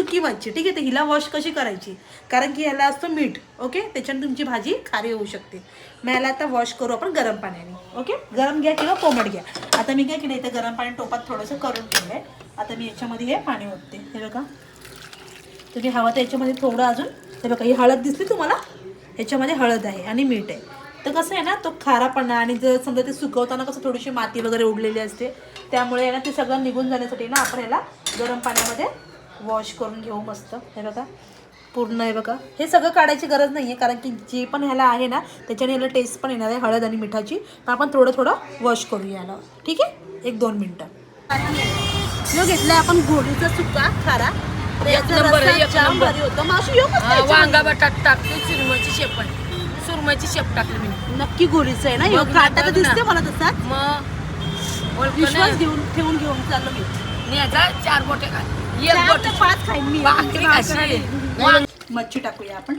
सुकी व्हायची ठीक आहे तर हिला वॉश कशी करायची? कारण की ह्याला असतं मीठ ओके त्याच्याने तुमची भाजी खारी होऊ शकते. मग ह्याला आता वॉश करू आपण गरम पाण्याने ओके गरम घ्या किंवा कोमट घ्या. आता मी काय केलं इथं गरम पाणी टोपात थोडंसं करून ठेवलं आहे आता मी याच्यामध्ये हे पाणी ओतते. हे बघा. तुम्ही हवा तर याच्यामध्ये थोडं अजून हे बघा ही हळद दिसली तुम्हाला? ह्याच्यामध्ये हळद आहे आणि मीठ आहे. तर कसं आहे ना तो खारापणा आणि जर समजा ते सुकवताना कसं थोडीशी माती वगैरे उडलेली असते त्यामुळे आहे ना ते सगळं निघून जाण्यासाठी ना आपण ह्याला गरम पाण्यामध्ये वॉश करून घेऊ मस्त. हे बघा. पूर्ण हे बघा. हे सगळं काढायची गरज नाही आहे कारण की जे पण ह्याला आहे ना त्याच्याने ह्याला टेस्ट पण येणार आहे हळद आणि मिठाची. पण आपण थोडं थोडं वॉश करू याला. ठीक आहे? एक दोन मिनटं. जो घेतलाय आपण घोडीचा सुका खारा? वांगा बटाट टाकते सुरमईची शेप आहे. सुरमईची शेप टाकली मी. नक्की घोडीचं आहे ना? काटा. दिसते मला तसा. मग विश्वास? घेऊन ठेवून घेऊन चाललो मी. न्यायचा चार बोटे का एक चार बोट. ते पाच खाईन मी भाकरी कशी म्हणून मच्छी टाकूया आपण.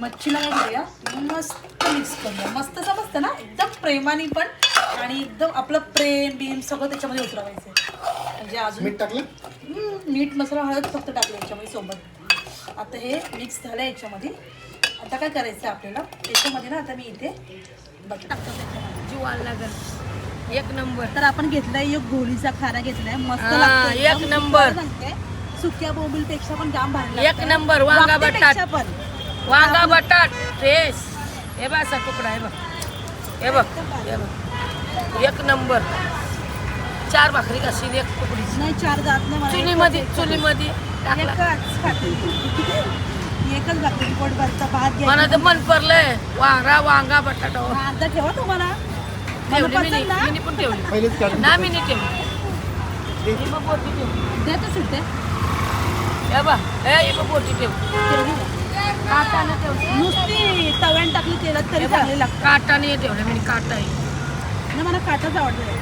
मच्छीला काय करूया? मस्त मिक्स करूया. मस्त समजतं ना एकदम प्रेमाने पण आणि एकदम आपलं प्रेम बिम सगळं त्याच्यामध्ये उतरवायचं म्हणजे अजून मीठ टाकलं? हम्म, मीठ मसाला हळद फक्त टाकलं याच्यामध्ये सोबत. आता हे मिक्स झालं याच्यामध्ये. आता काय करायचं आपल्याला? याच्यामध्ये ना आता मी इथे बघ. टाकतो त्याच्यामध्ये. जीवाला लागल एक नंबर. तर आपण घेतलाय एक गोळीचा खारा घेतलाय. मस्त हा, लागतो एक. नंबर. सांगते, सुक्या बोंबील पेक्षा पण जाम भारी एक लागतं. नंबर वांगा बटाट. पण. वांगा बटाट फ्रेश. हे बघ असा तुकडा हे बघ. हे बघ हे बघ. एक नंबर. चार भाकरी कशी एक तुकडी नाही चार जात नाही मला. चुलीमध्ये चुलीमध्ये टाकला. एकच खाते. एकच लागते पोट भरता भात मला तर मन पडलंय. वांगा वांगा बटाटा. अर्धा ठेवा तुम्हाला. ठेवली मी पसंत ना? मी पण ठेवली. पहिलेच काढून ना मी नाही ठेवली हे बघ बोटी ठेव. देतो सुट्टे. हे बघ हे हे बघ बोटी ठेव. ठेवली ना. काटाने ठेव. नुसती तव्यान टाकली तेलात तरी चांगली लागते. काटाने ठेवलं मी काटा आहे. ना मला काटाच आवडतो.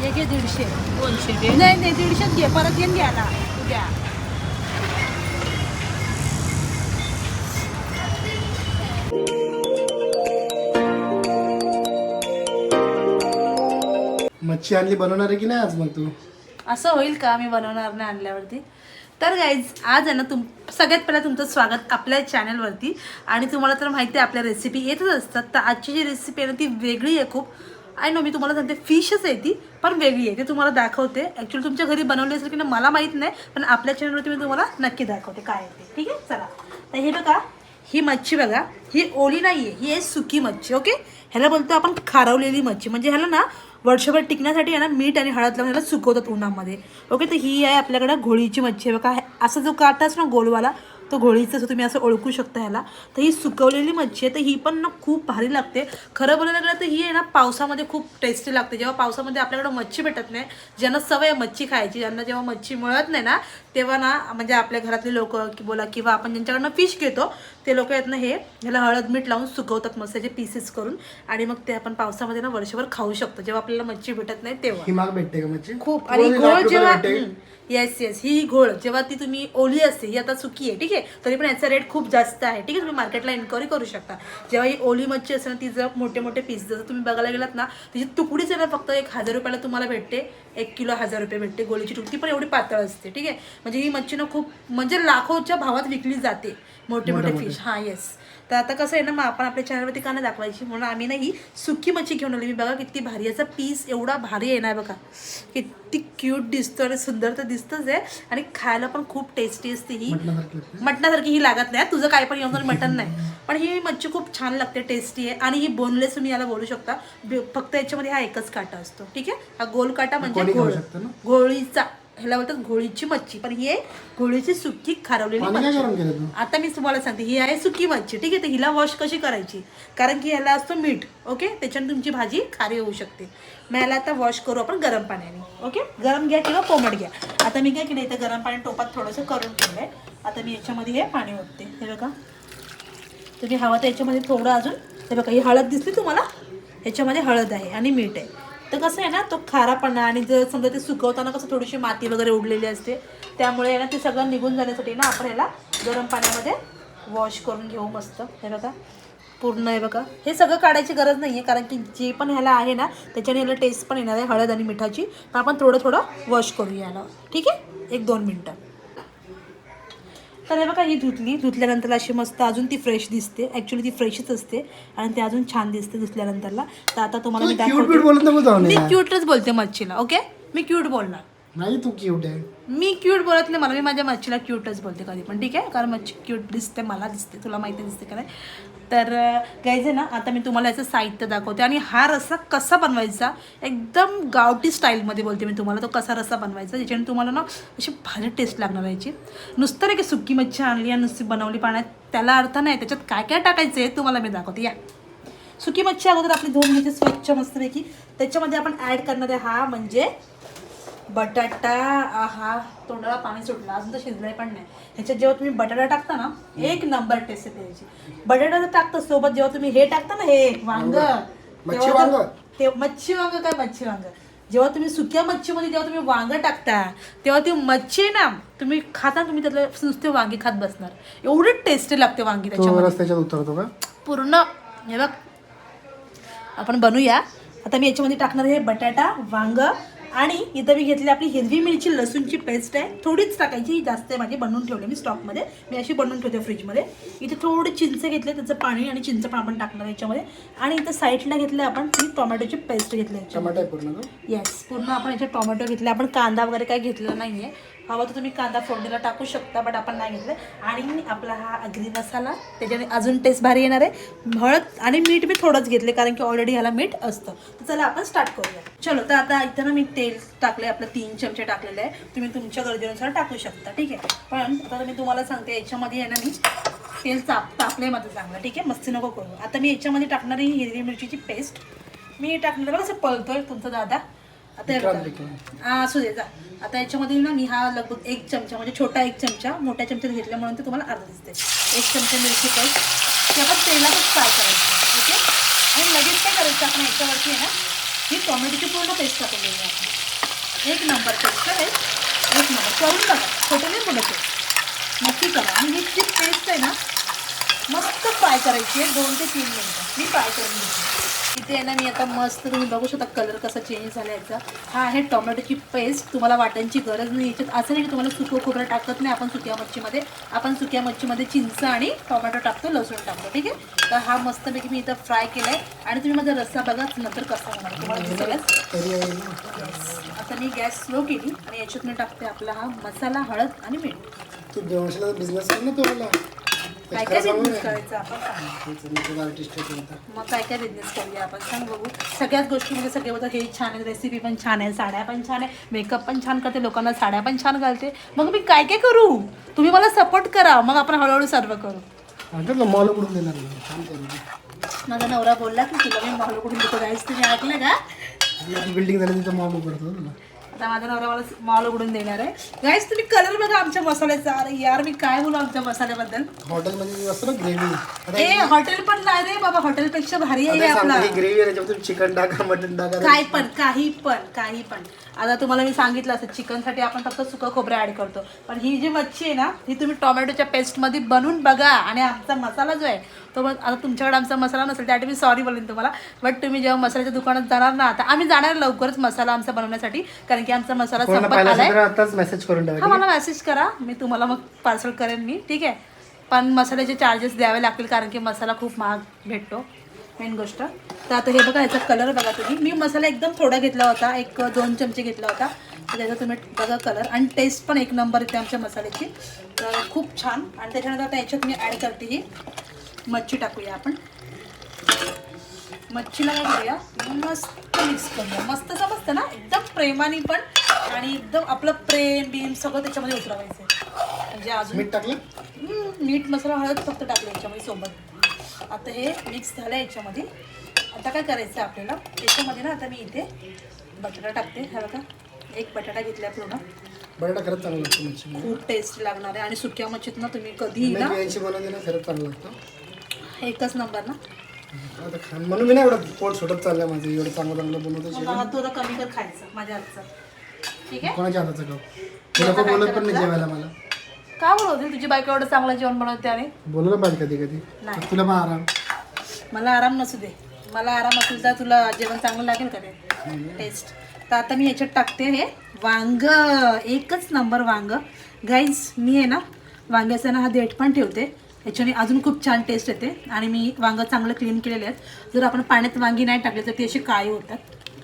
हे घे दीडशे. दोनशे दे. नाही नाही दीडशेच घे. परत येऊन घ्यायला उद्या मच्छी आणली बनवणार आहे की नाही आज मग तू? असं होईल का? मी बनवणार नाही आणल्यावरती. तर गाईज आज आहे ना तुम सगळ्यात पहिला तुमचं स्वागत आपल्या चॅनलवरती आणि तुम्हाला तर माहिती आहे आपल्या रेसिपी येतच असतात. तर आजची जी रेसिपी आहे ना ती वेगळी आहे खूप. आय नो मी तुम्हाला सांगते फिशच आहे ती पण वेगळी आहे. ती तुम्हाला दाखवते. ॲक्च्युली तुमच्या घरी बनवली असेल की नाही मला माहीत नाही पण आपल्या चॅनलवरती मी तुम्हाला नक्की दाखवते काय आहे ते. ठीक आहे? चला. तर हे बघा ही मच्छी बघा. ही ओली नाही आहे ही आहे सुकी मच्छी ओके ह्याला बोलतो आपण खारवलेली मच्छी. म्हणजे ह्याला ना वर्षभर टिकण्यासाठी आहे ना मीठ आणि हळद लावून याला सुकवतात उन्हामध्ये. ओके तर ही आहे आपल्याकडे घोळीची मच्छी. आहे बघा असा जो काटा असतो ना गोलवाला तो घोळीचा असं तुम्ही असं ओळखू शकता ह्याला. तर ही सुकवलेली मच्छी आहे तर ही पण ना खूप भारी लागते. खरं बोलायला गेलं तर ही आहे ना पावसामध्ये खूप टेस्टी लागते. जेव्हा पावसामध्ये आपल्याकडं मच्छी भेटत नाही ज्यांना सवय आहे मच्छी खायची ज्यांना जेव्हा मच्छी मिळत नाही ना तेव्हा ना म्हणजे आपल्या घरातले लोक की बोला किंवा आपण ज्यांच्याकडनं फिश घेतो ते लोक आहेत ना हे ह्याला हळद मीठ लावून सुकवतात मस्त त्याचे पीसेस करून आणि मग ते आपण पावसामध्ये ना वर्षभर खाऊ शकतो. जेव्हा आपल्याला मच्छी भेटत नाही तेव्हा. ही माग भेटते का मच्छी? खूप. आणि लाख घोळ रुपयाला जेव्हा. येस येस ही घोळ जेव्हा ती तुम्ही ओली असते ही आता सुकी आहे ठीक आहे? तरी पण याचा रेट खूप जास्त आहे ठीक आहे? तुम्ही मार्केटला इन्क्वायरी करू शकता. जेव्हा ही ओली मच्छी असते ना ती जर मोठे मोठे पीस जसं तुम्ही बघायला गेलात ना तिची तुकडीच आहे ना फक्त एक हजार रुपयाला तुम्हाला भेटते. एक किलो हजार रुपये भेटते. गोळीची तुकडी पण एवढी पातळ असते ठीक आहे? म्हणजे ही मच्छी ना खूप म्हणजे लाखोच्या भावात विकली जाते मोठे मोठे फिश हां येस तर आता कसं आहे ना मग आपण आपल्या चॅनलवरती का नाही दाखवायची. म्हणून आम्ही ना ही सुकी मच्छी घेऊन आली. मी बघा किती भारी याचा पीस एवढा भारी आहे ना बघा. किती क्यूट दिसतो आणि सुंदर तर दिसतंच आहे. आणि खायला पण खूप टेस्टी असते ही. मटणासारखी ही लागत नाही. तुझं काय पण येऊन मटण नाही. पण ही मच्छी खूप छान लागते टेस्टी आहे. आणि ही बोनलेस तुम्ही याला बोलू शकता. फक्त याच्यामध्ये हा एकच काटा असतो. ठीक आहे? हा गोल काटा म्हणजे कोणी खाऊ ह्याला बोलतात घोळीची मच्छी. पण ही आहे घोळीची सुकी खारवलेली पाणी काय मच्छी. गरम केलं तू? आता मी तुम्हाला सांगते ही आहे सुकी मच्छी. ठीक आहे तर हिला वॉश कशी करायची? कारण की ह्याला असतं मीठ ओके त्याच्याने तुमची भाजी खारी होऊ शकते. मग ह्याला आता वॉश करू आपण गरम पाण्याने ओके गरम घ्या किंवा कोमट घ्या. आता मी काय केलं इथं गरम पाणी टोपात थोडंसं करून ठेवलं आहे आता मी याच्यामध्ये हे पाणी ओतते. हे बघा. तुम्ही हवा तर याच्यामध्ये थोडं अजून हे बघा ही हळद दिसली तुम्हाला? ह्याच्यामध्ये हळद आहे आणि मीठ आहे. तर कसं आहे ना तो खारापणा आणि जर समजा ते सुकवताना कसं थोडीशी माती वगैरे उडलेली असते त्यामुळे आहे ना ते सगळं निघून जाण्यासाठी ना आपण ह्याला गरम पाण्यामध्ये वॉश करून घेऊ मस्त. हे बघा पूर्ण आहे बघा. हे सगळं काढायची गरज नाही आहे कारण की जे पण ह्याला आहे ना त्याच्याने ह्याला टेस्ट पण येणार आहे हळद आणि मिठाची. तर आपण थोडं थोडं वॉश करूया याला. ठीक आहे? एक दोन मिनटं. तर हे बघा ही धुतली. धुतल्यानंतर अशी मस्त अजून ती फ्रेश दिसते. ॲक्च्युली ती फ्रेशच असते. आणि ती अजून छान दिसते धुतल्यानंतरला. तर आता तुम्हाला मी दाखवते. मी क्यूटच बोलते मच्छीला ओके मी क्यूट बोलणार. नाही तू क्यूट आहे. मी क्यूट बोलत नाही मला मी माझ्या मच्छीला क्यूटच बोलते कधी पण. ठीक आहे? कारण मच्छी क्यूट दिसते मला दिसते तुला माहिती दिसते का नाही? तर घ्यायचं आहे ना आता मी तुम्हाला याचं साहित्य दाखवते आणि हा रस्सा कसा बनवायचा? एकदम गावठी स्टाईलमध्ये बोलते मी तुम्हाला. तो कसा रस्सा बनवायचा? ज्याच्याने तुम्हाला ना अशी भारी टेस्ट लागणार याची. नुसतं नाही की सुकी मच्छी आणली आणि नुसती बनवली पाण्यात? त्याला अर्थ नाही. त्याच्यात काय काय टाकायचं आहे तुम्हाला मी दाखवते. या. सुकी मच्छी अगोदर आपली धुवून घ्यायची स्वच्छ मस्तपैकी. त्याच्यामध्ये आपण ॲड करणार आहे हा म्हणजे बटाटा हा तोंडाला पाणी सुटलं अजून तर शिजलाय पण नाही. ह्याच्यात जेव्हा तुम्ही बटाटा टाकता ना एक नंबर टेस्ट येते याची बटाटा तर टाकता सोबत जेव्हा तुम्ही हे टाकता ना हे वांग मच्छी वांग? ते मच्छी वांग काय मच्छी वांग? जेव्हा तुम्ही सुक्या मच्छीमध्ये जेव्हा तुम्ही वांग टाकता तेव्हा ती मच्छी ना तुम्ही खाता तुम्ही त्यातलं नुसते वांगे खात बसणार. एवढी टेस्टी लागते वांगी तो त्याच्यामध्ये. रस्त्याच्यात उतरतो का? पूर्ण. हे बघ. आपण बनवूया आता मी याच्यामध्ये टाकणार आहे बटाटा वांग आणि इथं मी घेतली आपली हिरवी मिरची लसूणची पेस्ट आहे. थोडीच टाकायची जास्त आहे माझी बनवून ठेवली मी स्टॉकमध्ये मी अशी बनवून ठेवते फ्रीजमध्ये इथे थोडी चिंच घेतले त्याचं पाणी आणि चिंच पण आपण टाकणार याच्यामध्ये. आणि इथं साईडला घेतलं आपण ही टोमॅटोची पेस्ट घेतली टमाटा पूर्ण तो येस पूर्ण आपण याच्यात टोमॅटो घेतले. आपण कांदा वगैरे काही घेतलेला नाही आहे हवा तर तुम्ही कांदा फोडणीला टाकू शकता बट आपण नाही घेतलं आणि आपला हा अग्री मसाला त्याच्याने अजून टेस्ट भारी येणार आहे. हळद आणि मीठ मी थोडंच घेतले कारण की ऑलरेडी ह्याला मीठ असतं. तर चला आपण स्टार्ट करूया. चलो तर आता इथं ना मी तेल टाकले आपलं तीन चमचे टाकलेले आहे. तुम्ही तुमच्या गरजेनुसार टाकू शकता ठीक आहे? पण आता मी तुम्हाला सांगते याच्यामध्ये आहे ना मी तेल चाप तापले माझं चांगलं ठीक आहे? मस्ती नको करू. आता मी याच्यामध्ये टाकणार हिरवी मिरचीची पेस्ट मी टाकणार बघा असं पळतोय तुमचा दादा. आता हे बघा. हा असू दे जा. आता याच्यामध्ये ना मी हा लगभग एक चमचा म्हणजे छोटा एक चमचा मोठ्या चमच्यात घेतल्या म्हणून ते तुम्हाला अर्धा दिसते एक चमचा मिरची पेस्ट ते आपण तेलातच फ्राय करायचं ओके? आणि लगेच काय करायचं आपण याच्यावरती आहे ना ही टोमॅटोची पूर्ण पेस्ट टाकून देऊया आपण. एक नंबर पेस्ट आहे. एक नंबर. करून बघा. छोटे नाही बोलत आहे. नक्की करा. आणि ही जी पेस्ट आहे ना मस्त फ्राय करायची आहे. दोन ते तीन मिनटं. मी फ्राय करून घेते. इथे आहे ना मी आता मस्त तुम्ही बघू शकता कलर कसा चेंज झाला याचा. हा आहे टोमॅटोची पेस्ट तुम्हाला वाटायची गरज नाही. याच्यात असं नाही की तुम्हाला सुकं खोबरं टाकत नाही. आपण सुक्या मच्छीमध्ये आपण सुक्या मच्छीमध्ये चिंच आणि टोमॅटो टाकतो लसूण टाकतो. ठीक आहे? तर हा मस्तपैकी मी इथं फ्राय केला आहे आणि तुम्ही माझा रस्सा बघा नंतर कसा होणार. तुम्हाला दिसेलच. आता मी गॅस स्लो केली आणि याच्यात मी टाकते आपला हा मसाला हळद आणि मीठ. तू बिझनेस कर ना काय काय बिझनेस करायचा आपण? सांग आर्टिस्ट आहे कोणता मग काय काय बिझनेस करूया आपण? सांग बघू. सगळ्याच गोष्टीमध्ये सगळे बोलतात हे छान आहे रेसिपी पण छान आहे साड्या पण छान आहे मेकअप पण छान करते लोकांना साड्या पण छान घालते. मग मी काय काय करू? तुम्ही मला सपोर्ट करा. मग आपण हळूहळू सर्व करू. ऐकलं मॉल उडून देणार नाही छान करू माझा नवरा बोलला की तुला मी मॉल उघडून देतो. गाईस तुम्ही ऐकलं का? बिल्डिंग झाली तिथं मॉल उघडतो तुला आता माझा नवरा मला मॉल उघडून देणार आहे. गाईस तुम्ही कलर बघा आमच्या मसाल्याचा. अरे यार मी काय बोलू आमच्या मसाल्याबद्दल? हॉटेलमध्ये असतं ना ग्रेव्ही आता ए हॉटेल पण नाही रे बाबा हॉटेलपेक्षा भारी आहे आपला. ग्रेव्ही चिकन टाका मटन टाका. काय पण काही पण काही पण. आता तुम्हाला मी सांगितलं असं चिकनसाठी आपण फक्त सुकं खोबरं ॲड करतो. पण ही जी मच्छी आहे ना ही तुम्ही टोमॅटोच्या पेस्टमध्ये बनवून बघा. आणि आमचा मसाला जो आहे तो मग आता तुमच्याकडे आमचा मसाला नसेल त्यासाठी मी सॉरी बोलेन तुम्हाला. बट तुम्ही जेव्हा मसाल्याच्या दुकानात जाणार ना आता आम्ही जाणार लवकरच मसाला आमचा बनवण्यासाठी. कारण की आमचा मसाला संपत आलाय. मेसेज करून हा मला मेसेज करा. मी तुम्हाला मग पार्सल करेन मी ठीक आहे? पण मसाल्याचे चार्जेस द्यावे लागतील कारण की मसाला खूप महाग भेटतो. मेन गोष्ट. तर आता हे बघा याचा कलर बघा तुम्ही. मी मसाला एकदम थोडा घेतला होता एक दोन चमचे घेतला होता. तर त्याचा तुम्ही बघा कलर आणि टेस्ट पण एक नंबर येते आमच्या मसाल्याची. तर खूप छान. आणि त्याच्यानंतर आता याच्यात मी ॲड करते ही. मच्छी टाकूया आपण. मच्छीला काय करूया? मस्त मिक्स करूया मस्त समजतं ना? एकदम प्रेमाने पण आणि एकदम आपलं प्रेम बीम सगळं त्याच्यामध्ये उतरवायचं आहे म्हणजे अजून मीठ टाकलं? मीठ मसाला हळद फक्त टाकलं याच्यामध्ये सोबत. आता हे मिक्स झालं याच्यामध्ये. आता काय करायचं आहे आपल्याला? याच्यामध्ये ना आता मी इथे बटाटा टाकते. हा बघा एक बटाटा घेतला पूर्ण. बटाटा खरंच चांगला लागतो मच्छी खूप टेस्ट लागणार आहे. आणि सुक्या मच्छीत ना तुम्ही कधी ना ना खरंच चांगलं लागतं. एकच नंबर ना? आता म्हणून मी नाही एवढं पोट सुटत चाललंय माझं. एवढं चांगलं चांगलं बनवतं कमी कर खायचं माझ्या हातचं. ठीक आहे? कोणाच्या हाताचं नको बोलत पण नाही जेवायला मला. का बोलवतील? तुझी बायको एवढं चांगलं जेवण बनवते आणि? बोललं पाहिजे कधी कधी. नाही. तुला पण आराम. मला आराम नसू दे. मला आराम असेल तर तुला जेवण चांगलं लागेल का ते? टेस्ट तर आता मी याच्यात टाकते हे. वांग एकच नंबर वांग. गाईज मी आहे ना वांग्याचा ना हा देठ पण ठेवते. याच्याने अजून खूप छान टेस्ट येते. आणि मी वांग चांगलं क्लीन केलेले आहेत. जर आपण पाण्यात वांगी नाही टाकली तर ती अशी काळी होतात.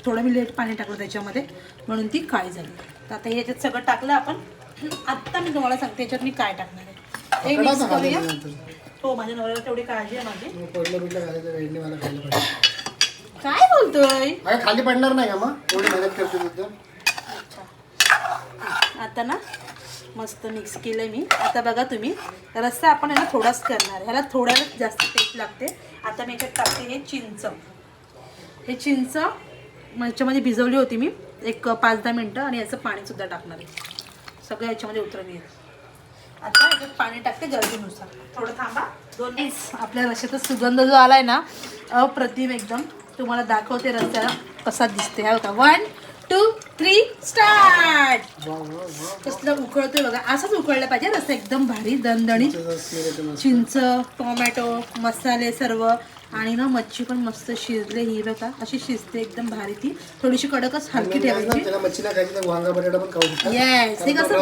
थोडं मी लेट पाणी टाकलं त्याच्यामध्ये. म्हणून ती काळी झाली. तर आता हे याच्यात सगळं टाकलं आपण. आत्ता मी तुम्हाला सांगते याच्यात मी काय टाकणार आहे. हे मिक्स करूया हो माझ्या नवऱ्याला तेवढी काळजी आहे माझी. पडलं बिडलं घालायचं मला खायला पाहिजे. काय बोलतोय? अरे खाली पडणार नाही का मग? एवढी मेहनत करते आता ना मस्त मिक्स केलं मी. आता बघा तुम्ही रस्सा आपण ना थोडाच करणार आहे. ह्याला थोडा जास्त टेस्ट लागते. आता मी याच्यात टाकते हे चिंच. हे चिंच याच्यामध्ये भिजवली होती मी एक पाच दहा मिनटं आणि याचं पाणीसुद्धा टाकणार आहे. सगळं याच्यामध्ये उतरवून येईल आता याच्यात पाणी टाकते गरजेनुसार. थोडं थांबा. दोन मिनिट. आपल्या रश्याचा सुगंध जो आलाय ना अप्रतिम एकदम. तुम्हाला दाखवते रस्त्याला कसा दिसते हा होता वन टू थ्री स्टार्ट कसलं उकळतोय बघा. असंच उकळलं पाहिजे. रस्ता एकदम भारी दणदणीत. चिंच टोमॅटो मसाले सर्व. आणि ना मच्छी पण मस्त शिजले ही बघा. अशी शिजते एकदम भारी ती. थोडीशी कडकच हलकी ठेवायची. खायची वांगा बटाटा पण खाऊ तो कसं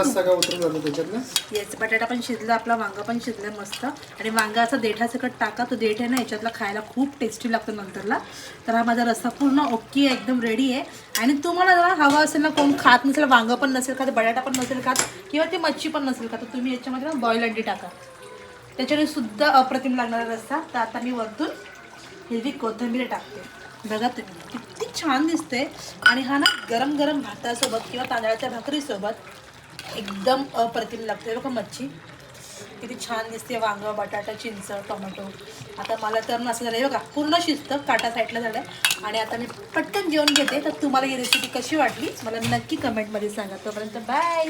येस बटाटा पण शिजला आपला वांगा पण शिजला मस्त. आणि वांगा असा देठासकट टाका तो देठ आहे ना याच्यातला खायला खूप टेस्टी लागतो नंतरला. तर हा माझा रस्सा पूर्ण ओके एकदम रेडी आहे. आणि तुम्हाला जर हवा असेल ना कोण खात नसेल वांगा पण नसेल खात बटाटा पण नसेल खात किंवा ती मच्छी पण नसेल खात तर तुम्ही याच्यामध्ये ना बॉईल अंडी टाका. त्याच्याने सुद्धा अप्रतिम लागणारा रस्सा. तर आता मी वरतून हिरवी कोथिंबीर टाकते. बघा तुम्ही किती छान दिसते. आणि हा ना गरम गरम भातासोबत किंवा तांदळाच्या भाकरीसोबत एकदम अप्रतिम लागते. बघा मच्छी. किती छान दिसते. वांग बटाटा चिंच टोमॅटो. आता मला तर ना असं झालं बघा पूर्ण शिजतं. काटा साईडला झालं आणि आता मी पटकन जेवण घेते. तर तुम्हाला ही रेसिपी कशी वाटली मला नक्की कमेंटमध्ये सांगा. तोपर्यंत बाय